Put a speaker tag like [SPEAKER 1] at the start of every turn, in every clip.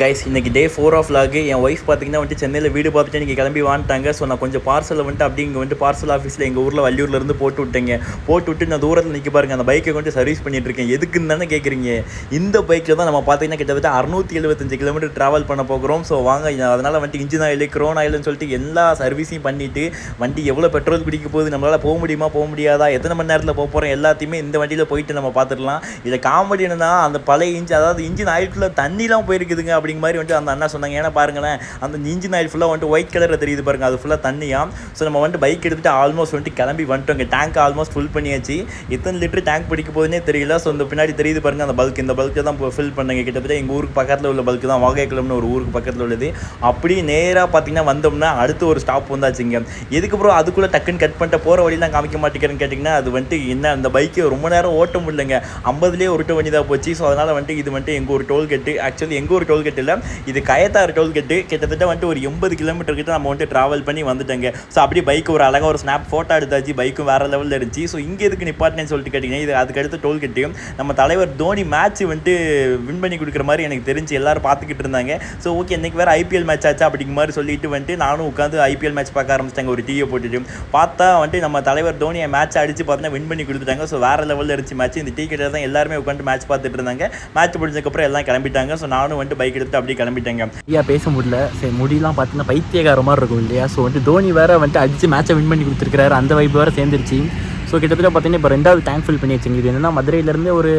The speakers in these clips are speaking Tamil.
[SPEAKER 1] கைஸ் இன்னைக்கு டே ஃபோர் ஆஃப் லாக் என் ஒய்ஃப் பார்த்தீங்கன்னா வந்துட்டு சென்னையில் வீடு பார்த்துட்டு நீங்கள் கிளம்பி வாங்கிட்டாங்க ஸோ நான் கொஞ்சம் பார்சலை வந்துட்டு அப்படி இங்கே வந்துட்டு பார்சல் ஆஃபீஸில் எங்கள் ஊரில் வள்ளியூர்லேருந்து போட்டு விட்டேங்க. போட்டு விட்டு நான் தூரத்தில் நிற்க பாருங்க. அந்த பைக்கை கொண்டு சர்வீஸ் பண்ணிட்டு இருக்கேன். எதுக்குன்னு தானே கேட்குறீங்க இந்த பைக்கில் தான் நம்ம பார்த்தீங்கன்னா கிட்டத்தட்ட அறுநூற்றி எழுபத்தஞ்சு கிலோமீட்டர் ட்ராவல் பண்ண போகிறோம். ஸோ வாங்க அதனால் வந்துட்டு இன்ஜின் ஆயில் க்ரோன் ஆயில்னு சொல்லிட்டு எல்லா சர்வீஸையும் பண்ணிவிட்டு வண்டி எவ்வளோ பெட்ரோல் பிடிக்க போகுது நம்மளால் போக முடியுமா போக முடியாதா எத்தனை மணி நேரத்தில் போக போகிறோம் எல்லாத்தையுமே இந்த வண்டியில் போயிட்டு நம்ம பார்த்துடலாம் இதில் காமெடி என்னன்னா அந்த பழைய இன்ஜின் அதாவது இன்ஜின் ஆயிலுக்குள்ளே தண்ணிலாம் போயிருக்குதுங்க அப்படிங்க மாதிரி வந்துட்டு அந்த அண்ணா சொன்னாங்க. ஏன்னா பாருங்களேன் அந்த இன்ஜின் ஆயில் ஃபுல்லாக வந்துட்டு ஒயிட் கலரில் தெரியுது பாருங்க. அது ஃபுல்லாக தண்ணியாக ஸோ நம்ம வந்துட்டு பைக் எடுத்துகிட்டு ஆல்மோஸ்ட் வந்துட்டு கிளம்பி வந்துட்டோங்க டேங்க் ஆல்மோஸ்ட் ஃபுல் பண்ணியாச்சு. எத்தனை லிட்டர் டேங்க் பிடிக்க போகுதுன்னே தெரியல. ஸோ இந்த பின்னாடி தெரியுது பாருங்க அந்த பல்க் இந்த பல்க்கு தான் ஃபில் பண்ணுங்க. கிட்டத்தட்ட எங்கள் ஊருக்கு பக்கத்தில் உள்ள பல்க் தான். வாகைக்குளம்னு ஒரு ஊருக்கு பக்கத்தில் உள்ளது. அப்படி நேராக பார்த்தீங்கன்னா வந்தோம்னா அடுத்து ஒரு ஸ்டாப் வந்தாச்சுங்க இதுக்கப்புறம் அதுக்குள்ளே டக்குன்னு கட் பண்ணிட்டு போகிற வழியெல்லாம் காமிக்க மாட்டேங்கிறேன்னு கேட்டிங்கன்னா அது வந்துட்டு என்ன அந்த பைக்கு ரொம்ப நேரம் ஓட்ட முடியலங்க. ஐம்பதுலேயே ஒரு வண்டி தான் போச்சு. ஸோ அதனால் வந்துட்டு இது வந்துட்டு எங்கள் ஒரு டோல்கேட்டு ஆக்சுவலி எங்கள் ஒரு டோல்கேட் இல்லை இது கயத்தாறு டோல்கேட்டு கிட்டத்தட்ட வந்துட்டு ஒரு எண்பது கிலோமீட்டர் கிட்ட நம்ம வந்துட்டு ட்ராவல் பண்ணி வந்துட்டேங்க. ஸோ அப்படியே பைக் ஒரு அழகாக ஒரு ஸ்னாப் ஃபோட்டோ எடுத்தாச்சு. பைக்கும் வேறு லெவலில் இருந்துச்சு. ஸோ இங்கே எதுக்கு நிப்பாட்டினேன்னு சொல்லிட்டு கேட்டிங்கன்னா இது அதுக்கு அடுத்து டோல்கேட்டு நம்ம தலைவர் தோனி மேட்ச் வந்துட்டு வின் பண்ணி கொடுக்குற மாதிரி எனக்கு தெரிஞ்சு எல்லாரும் பார்த்துக்கிட்டு இருந்தாங்க. ஸோ ஓகே இன்றைக்கி வேறு ஐபிஎல் மேட்ச் ஆச்சா அப்படிங்கிற மாதிரி சொல்லிட்டு வந்துட்டு நானும் உட்காந்து ஐபிஎல் மேட்ச் பார்க்க ஆரம்பிச்சிட்டாங்க. ஒரு டிவியை போட்டுட்டு. பார்த்தா வந்துட்டு நம்ம தலைவர் தோனியை மேட்ச் அடித்து பார்த்தீங்கன்னா வின் பண்ணி கொடுத்துட்டாங்க. ஸோ வேறு லெவலில் இருந்துச்சு மேட்ச் இந்த டீ தான் எல்லாருமே உட்காந்து மேட்ச் பார்த்துட்டு இருந்தாங்க. மேட்ச் முடிஞ்சதுக்கப்புறம் எல்லாம் கிளம்பிட்டாங்க. ஸோ நானும் வந்துட்டு பைக் எடுத்து அப்படியே கிளம்பிட்டேங்க. ஐயா பேச முடியல. சரி முடியெல்லாம் பார்த்தீங்கன்னா பைத்தியகார மாதிரி இருக்கும் இல்லையா? ஸோ வந்துட்டு தோனி வேற வந்துட்டு அடிச்சு மேட்சை வின் பண்ணி கொடுத்துருக்காரு அந்த வைப் வேறு சேர்ந்துருச்சு. ஸோ கிட்டத்தட்ட பார்த்தீங்கன்னா இப்போ ரெண்டாவது டேங்க் ஃபில் பண்ணி வச்சுங்க இது என்னன்னா மதுரையிலேருந்து ஒரு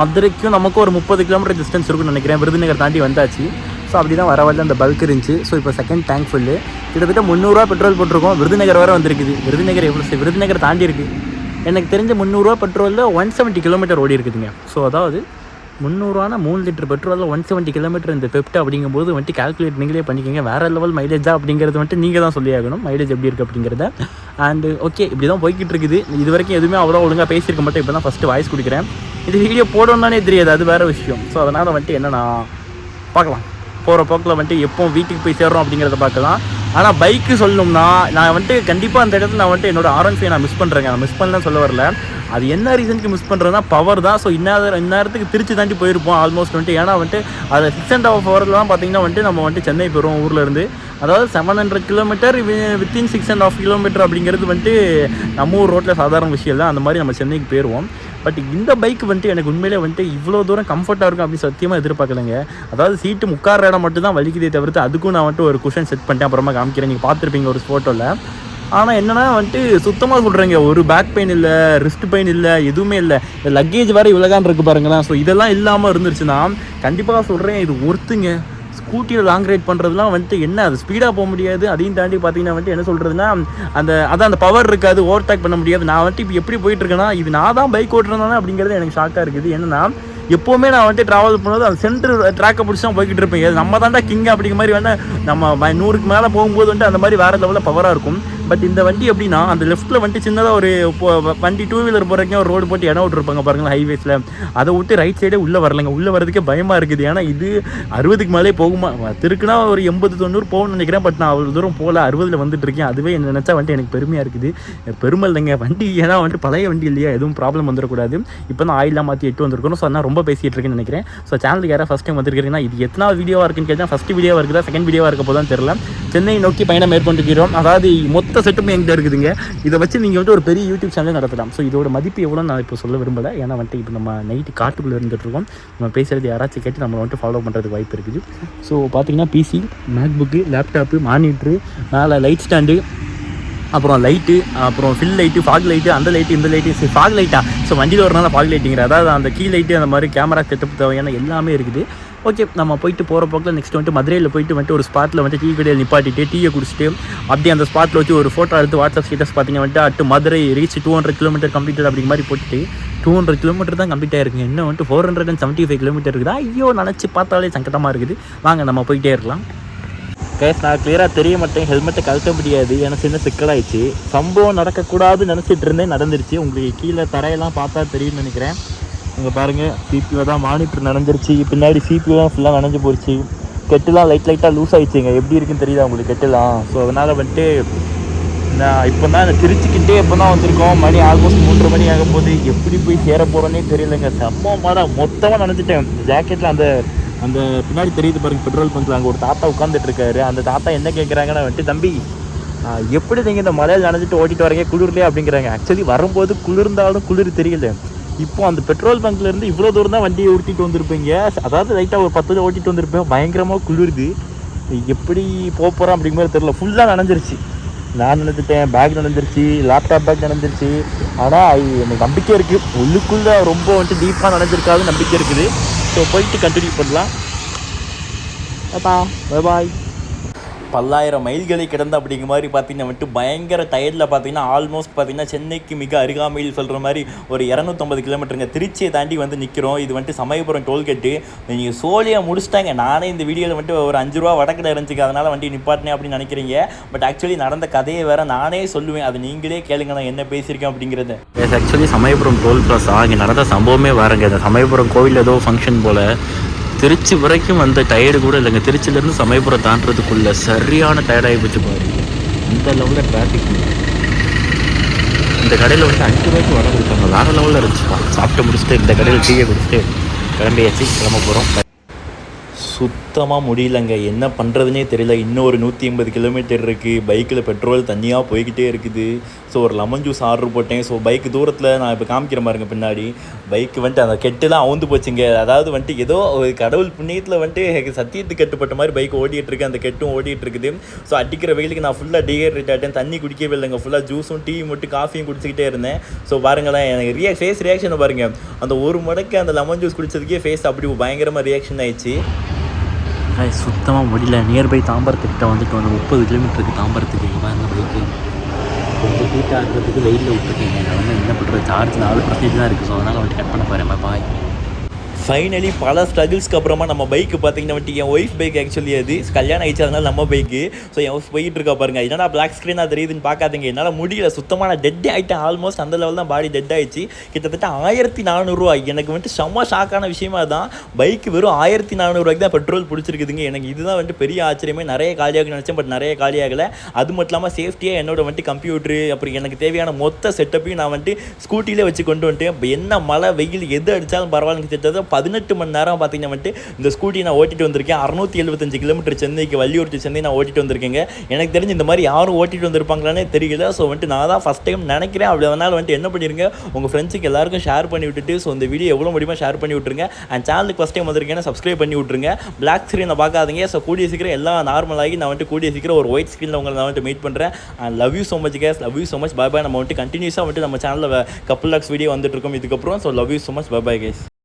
[SPEAKER 1] மதுரைக்கும் நமக்கும் ஒரு முப்பது கிலோமீட்டர் டிஸ்டன்ஸ் இருக்கும்னு நினைக்கிறேன். விருதுநகர் தாண்டி வந்தாச்சு. ஸோ அப்படி தான் வர வரல அந்த பல்க் இருந்துச்சு. ஸோ இப்போ செகண்ட் டேங்க் ஃபுல்லு கிட்டத்தட்ட முந்நூறுரூவா பெட்ரோல் போட்டிருக்கோம். விருதுநகர் வர வந்திருக்குது. விருதுநகர் எவ்வளோ விருதுநகர் தாண்டி இருக்குது எனக்கு தெரிஞ்ச முந்நூறுரூவா பெட்ரோலில் ஒன் செவன்ட்டி கிலோமீட்டர் ஓடி இருக்குதுங்க. ஸோ அதாவது முந்நூறுவானா மூணு லிட்டர் பெட்ரோலில் ஒன் செவன்ட்டி கிலோமீட்டர் இந்த பெப்ட் அப்படிங்கும்போது வந்துட்டு கால்குலேட் நீங்களே பண்ணிக்கோங்க. வேறு லெவல் மைலேஜா அப்படிங்கிறது வந்துட்டு நீங்கள் தான் சொல்லி ஆகணும். மைலேஜ் எப்படி இருக்குது அப்படிங்கிறத. அண்டு ஓகே இப்படி தான் போய்கிட்டு இருக்குது. இது வரைக்கும் எதுவுமே அவ்வளோ ஒழுங்காக பேசியிருக்க மாட்டேன். இப்போ தான் ஃபஸ்ட்டு வாய்ஸ் கொடுக்குறேன். இது வீடியோ போடணும்னானே தெரியாது. அது வேறு விஷயம். ஸோ அதனால் வந்துட்டு என்னன்னா பார்க்கலாம். போகிற போக்கில் வந்துட்டு எப்போ வீட்டுக்கு போய் சேர்றோம் அப்படிங்கிறத பார்க்கலாம். ஆனால் பைக்கு சொல்லணும்னா நான் வந்துட்டு கண்டிப்பாக அந்த இடத்துல நான் வந்துட்டு என்னோட ஆர்என் நான் மிஸ் பண்ணுறேங்க நான் மிஸ் பண்ணலாம் சொல்ல வரல. அது என்ன ரீசனுக்கு மிஸ் பண்ணுறதுனா பவர் தான். ஸோ இந்நேரம் இந்நேரத்துக்கு திருச்சி தாண்டி போயிருப்போம் ஆல்மோஸ்ட் வந்துட்டு. ஏன்னா வந்துட்டு அதை சிக்ஸ் அண்ட் ஹாஃப் ஹவர்லாம் பார்த்தீங்கன்னா வந்துட்டு நம்ம வந்துட்டு சென்னை போயிடுவோம் ஊர்லேருந்து அதாவது seven hundred kilometre within six and half kilometre அப்படிங்கிறது வந்துட்டு நம்ம ஊர் ரோட்டில் சாதாரண விஷயம் தான் அந்த மாதிரி நம்ம சென்னைக்கு போயிடுவோம் பட் இந்த பைக் வந்துட்டு எனக்கு உண்மையிலே வந்துட்டு இவ்வளோ தூரம் கம்ஃபர்ட்டாக இருக்கும் அப்படின்னு சத்தியமாக எதிர்பார்க்கலைங்க. அதாவது சீட்டு முக்கார் இடம் மட்டும் தான் வலிக்குதே தவிர்த்து அதுக்கும் நான் வந்துட்டு ஒரு குஷன் செட் பண்ணிட்டேன். அப்புறமா காமிக்கிறேன். நீங்கள் பார்த்துருப்பீங்க ஒரு ஃபோட்டோவில் ஆனால் என்னென்னா வந்துட்டு சுத்தமாக சொல்கிறேங்க ஒரு பேக் பெயின் இல்லை ரிஸ்ட் பெயின் இல்லை எதுவுமே இல்லை. லக்கேஜ் வேறு இவ்வளோதான் இருக்குது பாருங்களேன். ஸோ இதெல்லாம் இல்லாமல் இருந்துருச்சுன்னா கண்டிப்பாக சொல்கிறேன் இது ஒருத்துங்க ஸ்கூட்டியில் லாங் ரைட் பண்ணுறதுலாம் வந்துட்டு என்ன அது ஸ்பீடாக போக முடியாது. அதையும் தாண்டி பார்த்தீங்கன்னா வந்துட்டு என்ன சொல்கிறதுனா அந்த அதான் அந்த பவர் இருக்காது ஓவர்டேக் பண்ண முடியாது. நான் வந்துட்டு இப்போ எப்படி போயிட்டுருக்கேன்னா இது நான் தான் பைக் ஓட்டுறதானே அப்படிங்கிறது எனக்கு ஷாக்காக இருக்குது. என்னென்னா எப்போவுமே நான் வந்துட்டு ட்ராவல் பண்ணும்போது அந்த சென்டர் ட்ராக்கை பிடிச்சி தான் போய்கிட்டு இருப்பேன். நம்ம தாண்டா கிங் அப்படிங்கிற மாதிரி வேணால் நம்ம நூறுக்கு மேலே போகும்போது வந்துட்டு அந்த மாதிரி வேறு லெவலில் பவராக இருக்கும். பட் இந்த வண்டி எப்படின்னா அந்த லெஃப்ட்டில் வந்துட்டு சின்னதாக ஒரு இப்போ வண்டி டூ வீலர் போகிறதுக்கு ஒரு ரோடு போட்டு இடம் விட்டுருப்பாங்க பாருங்களேன் ஹைவேஸில் அதை விட்டு ரைட் சைடே உள்ளே வரலங்க. உள்ளே வரதுக்கே பயமாக இருக்குது. ஏன்னா இது அறுபதுக்கு மேலே போகுமா? திருக்குனா ஒரு எண்பது தொண்ணூறு போகணும்னு நினைக்கிறேன். பட் நான் அவ்வளோ தூரம் போகல. அறுபதில் வந்துட்டு இருக்கேன். அதுவே என்ன நினச்சா வந்துட்டு எனக்கு பெருமையாக இருக்குது. பெருமை இல்லைங்க. வண்டி ஏன்னா வந்துட்டு பழைய வண்டி இல்லையா? எதுவும் ப்ராப்ளம் வந்துடக்கூடாது. இப்போ தான் ஆயிலாம் மாற்றி எட்டு வந்திருக்கணும். ஸோ அதான் ரொம்ப பேசிகிட்டு இருக்கேன்னு நினைக்கிறேன். ஸோ சேனலுக்கு யாராவது ஃபஸ்ட் டைம் வந்திருக்கிறீங்கன்னா இது எத்தனாவது வீடியோவாக இருக்குன்னு கேட்டால் ஃபஸ்ட் வீடியோவாக இருக்குதா? செகண்ட் வீடியோவாக இருக்க போதான் தெரியல. சென்னை நோக்கி பயணம் மேற்கொண்டிருக்கிறோம். அதாவது மொத்த செட்டுமே எங்கிட்ட இருக்குதுங்க. இதை வச்சு நீங்கள் வந்துட்டு ஒரு பெரிய யூடியூப் சேனல் நடத்தலாம். ஸோ இதோட மதிப்பு எவ்வளோ நான் இப்போ சொல்ல விரும்பலை. ஏன்னா வந்துட்டு இப்போ நம்ம நைட்டு காட்டுக்குள்ளே இருந்துட்டு இருக்கோம். நம்ம பேசுகிறது யாராச்சும் கேட்டு நம்மளை வந்துட்டு ஃபாலோ பண்ணுறதுக்கு வாய்ப்பு இருக்குது. ஸோ பார்த்தீங்கன்னா பிசி மேக்புக்கு லேப்டாப்பு மானிட்ரு மேலே லைட் ஸ்டாண்டு அப்புறம் லைட்டு அப்புறம் ஃபில் லைட்டு ஃபாக் லைட்டு அந்த லைட்டு இந்த லைட்டு ஃபாக் லைட்டா ஸோ வண்டியில் வரனால ஃபாக் லைட்டிங்கிற அதாவது அந்த கீ லைட்டு அந்த மாதிரி கேமரா செட்டப் தேவையான எல்லாமே இருக்குது. ஓகே நம்ம போயிட்டு போகிற போக்கில் நெக்ஸ்ட் வந்துட்டு மதுரையில் போயிட்டு வந்துட்டு ஒரு ஸ்பாட்டில் வந்துட்டு டீ கடையில் நிப்பாட்டிட்டு டீயை குடிச்சிட்டு அப்படியே அந்த ஸ்பாட்டில் வச்சு ஒரு ஃபோட்டோ எடுத்து வாட்ஸ்அப் ஸ்டேட்டஸ் பார்த்தீங்கன்னா வந்துட்டு at Madurai reach two hundred kilometre completed அப்படி மாதிரி போட்டுட்டு டூ ஹண்ட்ரட் கிலோமீட்டர் தான் கம்ப்ளீட் ஆயிருக்கு. இன்னும் வந்துட்டு four hundred and seventy five kilometre இருக்குதா. ஐயோ நினச்சி பார்த்தாலே சங்கடமாக இருக்குது. வாங்க நம்ம போயிட்டே இருக்கலாம். கேஸ் நான் கிளியராக தெரிய மாட்டேன் ஹெல்மெட்டை கழட்ட முடியாது. ஏன்னா சின்ன சிக்கலாயிடுச்சு. சம்பவம் நடக்கக்கூடாதுன்னு நினச்சிட்டு இருந்தேன். நடந்துருச்சு. உங்களுக்கு கீழே தரையெல்லாம் பார்த்தா தெரியும்னு நினைக்கிறேன். இங்கே பாருங்கள் சிபிஓ தான் மானிட்டர் நனைஞ்சிருச்சு. பின்னாடி சிபிஓலாம் ஃபுல்லாக நனைஞ்சு போச்சு. கெட்டுலாம் லைட் லைட்டாக லூஸ் ஆகிடுச்சிங்க எப்படி இருக்குன்னு தெரியுதா உங்களுக்கு கெட்டுலாம்? ஸோ அதனால் வந்துட்டு நான் இப்போ தான் இந்த திருச்சிக்கிட்டே இப்போ தான் வந்திருக்கோம். மணி ஆல்மோஸ்ட் மூன்றரை மணி ஆகும் போது எப்படி போய் சேர போகிறோன்னே தெரியலங்க. செம்ம மரம் மொத்தமாக நினச்சிட்டேன் ஜாக்கெட்டில் அந்த அந்த பின்னாடி தெரியுது பாருங்க பெட்ரோல் பங்க்ல அங்கே ஒரு தாத்தா உட்காந்துட்டு இருக்காரு அந்த தாத்தா என்ன கேட்குறாங்கன்னா வந்துட்டு தம்பி எப்படி நீங்கள் இந்த மலையில் நனைஞ்சிட்டு ஓட்டிட்டு வரீங்க? குளிர்லையே? அப்படிங்கிறாங்க. ஆக்சுவலி வரும்போது குளிர்ந்தாலும் குளிர் தெரியல. இப்போ அந்த பெட்ரோல் பங்க்ல இருந்து இவ்வளோ தூரம் தான் வண்டியை ஓட்டிட்டு வந்திருப்பீங்க. அதாவது லைட்டாக ஒரு பத்து ஓட்டிட்டு வந்திருப்பேன் பயங்கரமாக குளிருது. எப்படி போக போகிறோம் அப்படிங்கிற மாதிரி தெரியல. ஃபுல்லாக நனைஞ்சிருச்சு. நான் நினைச்சிட்டேன் பேக் நனைஞ்சிருச்சு லேப்டாப் பேக் நடந்துருச்சு ஆனால் எனக்கு நம்பிக்கை இருக்குது உள்ளுக்குள்ளே ரொம்ப வந்துட்டு டீப்பாக நனைஞ்சிருக்காது நம்பிக்கை இருக்குது. ஸோ போயிட்டு கண்டினியூ பண்ணலாம். பை பாய் பல்லாயிரம் மைல்களை கிடந்த அப்படிங்கிற மாதிரி பார்த்தீங்கன்னா வந்துட்டு பயங்கர டயர்டில் பார்த்தீங்கன்னா ஆல்மோஸ்ட் பார்த்தீங்கன்னா சென்னைக்கு மிக அருகாமையில் சொல்கிற மாதிரி ஒரு இரநூத்தம்பது கிலோமீட்டருங்க திருச்சியை தாண்டி வந்து நிற்கிறோம் இது வந்துட்டு சமயபுரம் டோல்கேட்டு நீங்கள் சோழியாக முடிச்சிட்டாங்க. நானே இந்த வீடியோவில் வந்துட்டு ஒரு அஞ்சு ரூபா வடக்கடை இருந்துச்சு அதனால் வண்டி நிப்பாட்டினேன் அப்படின்னு நினைக்கிறீங்க. பட் ஆக்சுவலி நடந்த கதையை வேற நானே சொல்லுவேன். அது நீங்களே கேளுங்க. நான் என்ன பேசியிருக்கேன் அப்படிங்கிறத. ஆக்சுவலி சமயபுரம் டோல் பிளாஸா இங்கே நடந்த சம்பவமே வேறங்க. இந்த சமயபுரம் கோவில் ஏதோ ஃபங்க்ஷன் போல். திருச்சி வரைக்கும் வந்த டயர்டு கூட இல்லைங்க. திருச்சியிலேருந்து சமயபுரம் தாண்டறதுக்குள்ள சரியான டயர்டாகி போச்சு பாருங்க இந்த லெவலில் டிராஃபிக் இந்த கடையில் வந்து அஞ்சு ரூபாய்க்கு வடை கொடுத்தாங்க. வேறு லெவலில் இருந்துச்சுப்பா சாப்பிட்டு முடிச்சுட்டு இந்த கடையில் டீயை குடிச்சிட்டு கிளம்பியாச்சு. கிளம்ப போகிறோம் சுத்தமாக முடியலங்க. என்ன பண்ணுறதுனே தெரியல. இன்னும் ஒரு நூற்றி ஐம்பது கிலோமீட்டர் இருக்குது பைக்கில் பெட்ரோல் தண்ணியாக போய்கிட்டே இருக்குது. ஸோ ஒரு லெமன் ஜூஸ் ஆர்டர் போட்டேன். ஸோ பைக் தூரத்தில் நான் இப்போ காமிக்கிற பாருங்க பின்னாடி. பைக் வந்துட்டு அந்த கெட்டுலாம் அவுந்து போச்சுங்க. அதாவது வந்துட்டு ஏதோ ஒரு கடவுள் புண்ணியத்தில் வந்துட்டு சத்தியத்துக்கு கட்டுப்பட்ட மாதிரி பைக் ஓடிட்டு இருக்கு அந்த கெட்டும் ஓடிட்டு இருக்குது ஸோ அடிக்கிற வெயிலுக்கு நான் ஃபுல்லாக டீஹைட்ரேட் ஆகிட்டேன் தண்ணி குடிக்கவே இல்லைங்க. ஃபுல்லாக ஜூஸும் டீ மட்டும் காஃபியும் குடிச்சிக்கிட்டே இருந்தேன். ஸோ பாருங்களேன் எனக்கு ரியா ஃபேஸ் ரியாக்ஷனை பாருங்கள் அந்த ஒரு மடக்கு அந்த லெமன் ஜூஸ் குடிச்சதுக்கே ஃபேஸ் அப்படி பயங்கரமாக ரியாக்ஷன் ஆயிடுச்சு. சுத்தமாக முடியல. நியர்பை தாம்பரத்துக்கிட்ட வந்துட்டு வந்து முப்பது கிலோமீட்டருக்கு தாம்பரத்துக்கு. பாருங்க பைக்கு? கொஞ்சம் ஹீட் ஆகிறதுக்கு வெயிலில் விட்டுருக்கீங்க. நான் வந்து என்ன பண்ணுறது சார்ஜ் நாலு பர்சன்டேஜ் தான் இருக்குது ஸோ அதனால் வந்துட்டு கட் பண்ண போகிறேன் பாய் ஃபைனலி பல ஸ்ட்ரகிள்ஸ்க்கு அப்புறமா நம்ம பைக்கு பார்த்தீங்கன்னா வந்துட்டு என் ஒய்ஃப் பைக் ஆக்சுவலி அது. கல்யாணம் ஆயிடுச்சு அதனால நம்ம பைக்கு ஸோ என் ஒய்ஃப் போயிட்டு இருக்கா பாருங்க. என்னடா பிளாக் ஸ்க்ரீனாக தெரியுதுன்னு பார்க்காதீங்க. என்னால் முடியல. சுத்தமாக டெட் ஆகிட்டேன் ஆல்மோஸ்ட் அந்த லெவல் தான் பாடி டெட் ஆயிடுச்சு. கிட்டத்தட்ட ஆயிரத்தி நானூறுரூவா எனக்கு வந்துட்டு செம்ம ஷாக்கான விஷயமா தான் பைக் வெறும் ஆயிரத்தி நானூறுரூவாய்க்கு தான் பெட்ரோல் பிடிச்சிருக்குதுங்க. எனக்கு இதுதான் வந்துட்டு பெரிய ஆச்சரியமே. நிறைய காலியாக நினச்சேன் பட் நிறைய காலியாகலை. அது மட்டும் இல்லாமல் சேஃப்டியாக என்னோட வந்துட்டு கம்ப்யூட்ரு அப்புறம் எனக்கு தேவையான மொத்த செட்டப்பையும் நான் வந்துட்டு ஸ்கூட்டிலே வச்சு கொண்டு வந்துட்டேன். என்ன மழை வெயில் எது அடித்தாலும் பரவாயில்ல கிட்டத்தட்ட பதினெட்டு மணி நேரம் பார்த்தீங்கன்னா வந்துட்டு இந்த ஸ்கூட்டி நான் ஓட்டிட்டு வந்திருக்கேன். அறுநூத்தி எழுபத்தஞ்சு கிலோமீட்டர் சென்னைக்கு வள்ளியூர் to சென்னை நான் ஓட்டிட்டு வந்திருக்கேங்க. எனக்கு தெரிஞ்சு இந்த மாதிரி யாரும் ஓட்டிட்டு வந்திருப்பாங்களானே தெரியல. ஸோ வந்துட்டு நான் தான் ஃபஸ்ட் டைம் நினைக்கிறேன். அப்படி அதனால் வந்துட்டு என்ன பண்ணிருங்க? உங்கள் ஃப்ரெண்ட்ஸுக்கு எல்லாருக்கும் ஷேர் பண்ணி விட்டுட்டு ஸோ இந்த வீடியோ எவ்வளோ முடியுமோ ஷேர் பண்ணி விட்டுருங்க. அண்ட் சேனலுக்கு ஃபஸ்ட் டைம் வந்திருக்கேன்னா சப்ஸ்கிரைப் பண்ணி விட்டுருங்க. பிளாக் ஸ்க்ரீனை பார்க்காதீங்க. ஸோ கூடிய சீக்கிரம் எல்லாம் நார்மலாகி நான் வந்துட்டு கூடிய சீக்கிரம் ஒரு ஒயிட் ஸ்க்ரீனில் உங்களை நான் வந்துட்டு மீட் பண்ணுறேன் and love you so much guys love you so much bye bye நம்ம வந்துட்டு கண்டினியூஸாக வந்துட்டு நம்ம சேனலில் கப்புள் லாக்ஸ் வீடியோ வந்துட்டு இருக்கோம். இதுக்கப்புறம் so love you so much bye bye guys